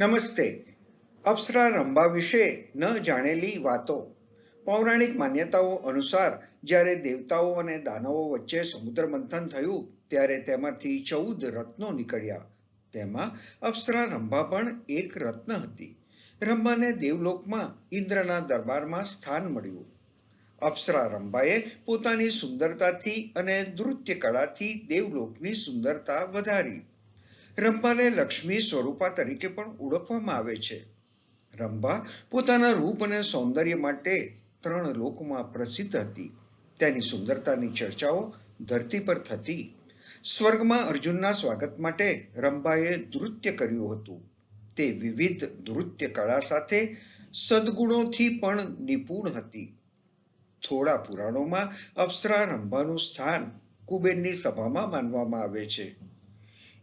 નમસ્તે. અપ્સરા રંભા વિશે ન જાણેલી વાતો. પૌરાણિક માન્યતાઓ અનુસાર જ્યારે દેવતાઓ અને દાનવો વચ્ચે સમુદ્ર મંથન થયું, ત્યારે તેમાંથી ચૌદ રત્નો નીકળ્યા. તેમાં અપ્સરા રંભા પણ એક રત્ન હતી. રંભાને દેવલોકમાં ઇન્દ્રના દરબારમાં સ્થાન મળ્યું. અપ્સરા રંભાએ પોતાની સુંદરતાથી અને નૃત્ય કળાથી દેવલોકની સુંદરતા વધારી. રંભાને લક્ષ્મી સ્વરૂપા તરીકે પણ ઓળખવામાં આવે છે. રંભા પોતાના રૂપ અને સૌંદર્ય માટે ત્રણ લોકમાં પ્રસિદ્ધ હતી. તેની સુંદરતાની ચર્ચાઓ ધરતી પર થતી. સ્વર્ગમાં અર્જુનના સ્વાગત માટે રંભાએ નૃત્ય કર્યું હતું. તે વિવિધ નૃત્ય કળા સાથે સદગુણોથી પણ નિપુણ હતી. થોડા પુરાણોમાં અપ્સરા રંભાનું સ્થાન કુબેરની સભામાં માનવામાં આવે છે.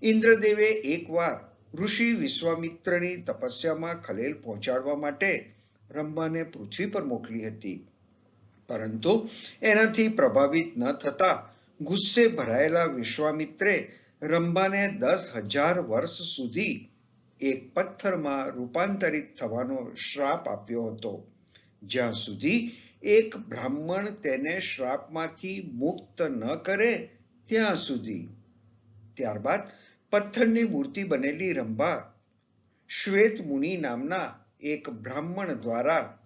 ઇન્દ્રદેવે એકવાર ઋષિ વિશ્વામિત્રની તપસ્યામાં ખલેલ પહોંચાડવા માટે બ્રહ્માને પૃથ્વી પર મોકલી હતી. પરંતુ એનાથી પ્રભાવિત ન થતા ગુસ્સે ભરાયેલા વિશ્વામિત્રે રંભાને દસ હજાર વર્ષ સુધી એક પથ્થરમાં રૂપાંતરિત થવાનો શ્રાપ આપ્યો હતો. જ્યાં સુધી એક બ્રાહ્મણ તેને શ્રાપમાંથી મુક્ત ન કરે, ત્યાં સુધી. ત્યારબાદ પથ્થરની મૂર્તિ બનેલી રંભા શ્વેત મુનિ નામના એક બ્રાહ્મણ દ્વારા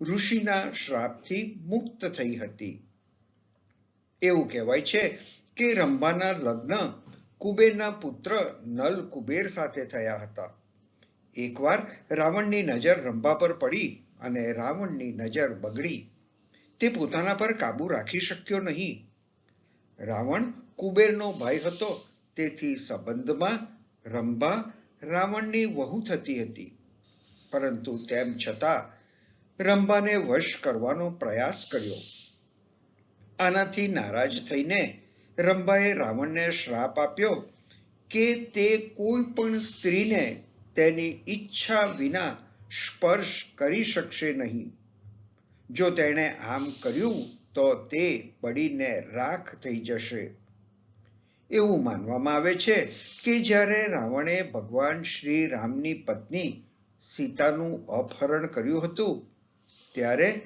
ઋષિના શ્રાપથી મુક્ત થઈ હતી. એવું કહેવાય છે કે રંભાના લગ્ન કુબેરના પુત્ર નલ કુબેર સાથે થયા હતા. એકવાર રાવણની નજર રંભા પર પડી અને રાવણની નજર બગડી. તે પોતાના પર કાબુ રાખી શક્યો નહીં. રાવણ કુબેરનો ભાઈ હતો તેથી સંબંધમાં રંભા રાવણની વહુ થતી હતી. પરંતુ તેમ છતાં રંભાને વશ કરવાનો પ્રયાસ કર્યો. આનાથી નારાજ થઈને રંભાએ રાવણને શ્રાપ આપ્યો કે તે કોઈ પણ સ્ત્રીને તેની ઈચ્છા વિના સ્પર્શ કરી શકશે નહીં. જો તેણે આમ કર્યું તો તે પડીને રાખ થઈ જશે. એવું માનવામાં આવે છે કે જ્યારે રાવણે ભગવાન શ્રી રામની પત્ની સીતાનું અપહરણ કર્યું હતું, ત્યારે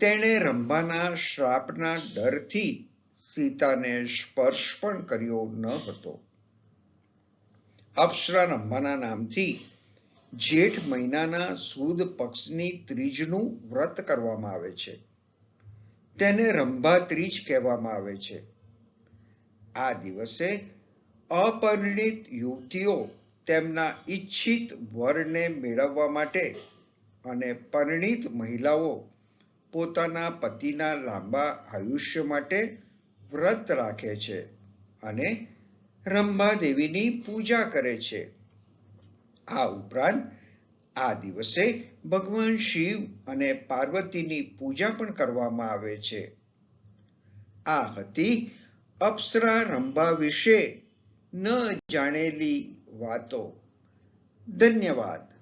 તેણે રંભાના શ્રાપના ડરથી સીતાને સ્પર્શ પણ કર્યો ન હતો. અપ્સરા રંભાના નામથી જેઠ મહિનાના સુદ પક્ષની ત્રીજનું વ્રત કરવામાં આવે છે. તેને રંભા ત્રીજ કહેવામાં આવે છે. આ દિવસે અપરિણિત યુવતીઓ તેમના ઈચ્છિત વરને મેળવવા માટે અને પરિણિત મહિલાઓ પોતાના પતિના લાંબા આયુષ્ય માટે વ્રત રાખે છે અને રંભાદેવીની પૂજા કરે છે. આ ઉપરાંત આ દિવસે ભગવાન શિવ અને પાર્વતીની પૂજા પણ કરવામાં આવે છે. આ હતી અપ્સરા રંભા વિશે ન જાણેલી વાતો. ધન્યવાદ.